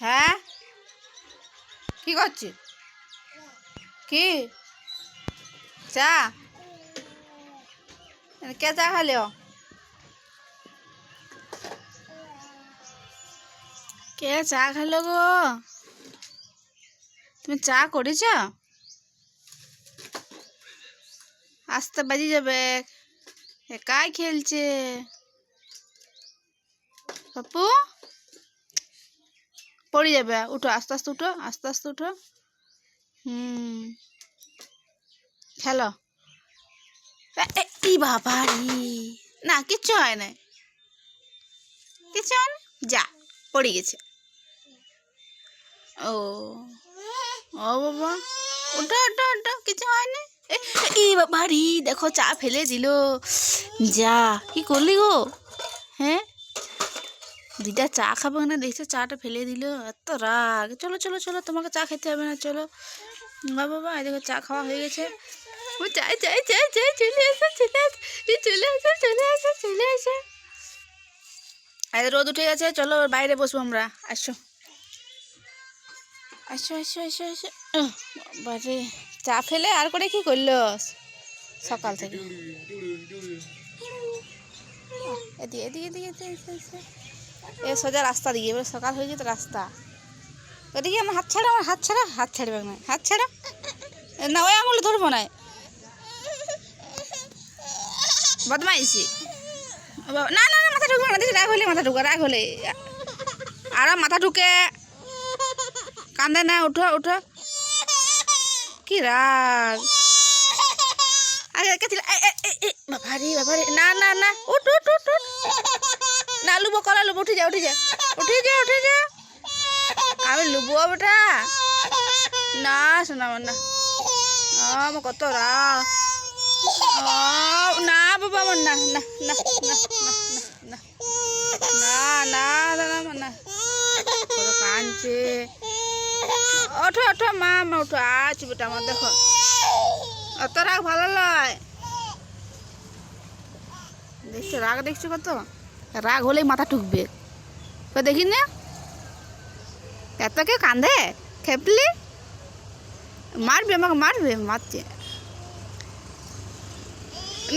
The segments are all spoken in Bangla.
হ্যাঁ? কি করছিস? কি? চা? কে চা খালিও কে চা খালো গো? তুমি চা করেছ? আসতে বাজি যাবে। একাই খেলছে। পাপু পড়ে যাবে, উঠো, আস্তে আস্তে উঠো, আস্তে আস্তে উঠো। হুম। খেলো। এ- এ- ই বাবা না, কিচ্ছু হয় না কিচ্ছু হয় না যা, পড়ে গেছে। ও ও বাবা। ওটা ওটা ওটা কিছু হয় না এ- ই বাবা রে, দেখো, চা ফেলে দিল। যা, কি করলি গো? হ্যাঁ? দিদা চা খাব না দেখছে? চাটা ফেলে দিল। এত রাগ। চলো চলো চলো তোমাকে চা খেতে হবে না চলো। বাবা এই দেখো চা খাওয়া হয়ে গেছে। ও চাই চাই চাই চাই চলে আসে চলে চলে আসে চলে আসে চলে আসে আরে রোদ উঠে গেছে চলো বাইরে বসবো আমরা। আসো। আসো আসো আসো আসো। বাবারে। চা ফেলে আর করে কি করল? সকাল থেকে। এদিকে এদিকে এদিকে এদিকে, এদিকে, এদিকে। এ সোজা রাস্তা দিয়ে এবার সকাল হয়ে যেত রাস্তা। ওদিকে আমার হাত ছাড়া আমার হাত ছাড়া হাত ছাড়বে না। হাত ছাড়া? না ওই আঙুলে ধরবো না। বদমাইছি না না না মাথা ঢুকবে না রাগ হলে মাথা ঢুকে রাগ হলে। আর মাথা ঢুকে। কান্দে না উঠো উঠো। কি রাগ। এ, বাবারে বাবারে। না না না উঠ উঠ উঠ উঠ। না, লুবো, কলা লুবো, উঠে যা উঠে যা। উঠে যা উঠে যা। আমি লুবো, বেটা। না শোনা আমার না, আমার কত রা না বাবা, আমার না না না না না না না। না না ওঠো ওঠো, মা মা, ওঠো। আছ বেটা, আমার দেখো। অত রাগ ভালো নয় দেখছ, রাগ দেখছ কত? রাগ হলেই মাথা ঠুকবে। তো দেখি না এত কেউ কান্দে? খেপলি? মারবে আমাকে, মারবে? মারছে।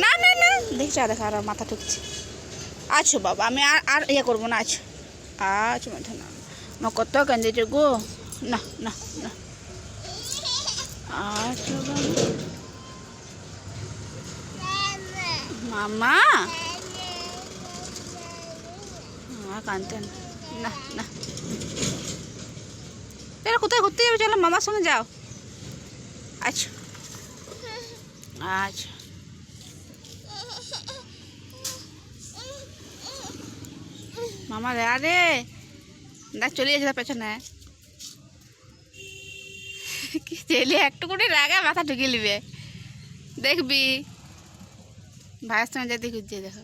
না না না। দেখছ, আর দেখো, আর মাথা ঠুকছে। আছো বাবা, আমি আর আর ইয়ে করব না, আছো। আছো মাথা না। আমার কত কান্দিছে গো। না না না। বাবা। মামা? মামা কানতে না। না চলো কোথায়? ঘুরতে যাবে? চলো, মামার সঙ্গে যাও। আচ্ছা। আচ্ছা। মামা রে, আরে! দেখ, চলে যাচ্ছে পেছনে। ছেলে একটু করে রাগা মাথা ঢুকিয়ে নিবে। দেখবি। ভাইয়ের সঙ্গে যেতে খুঁজছে দেখো।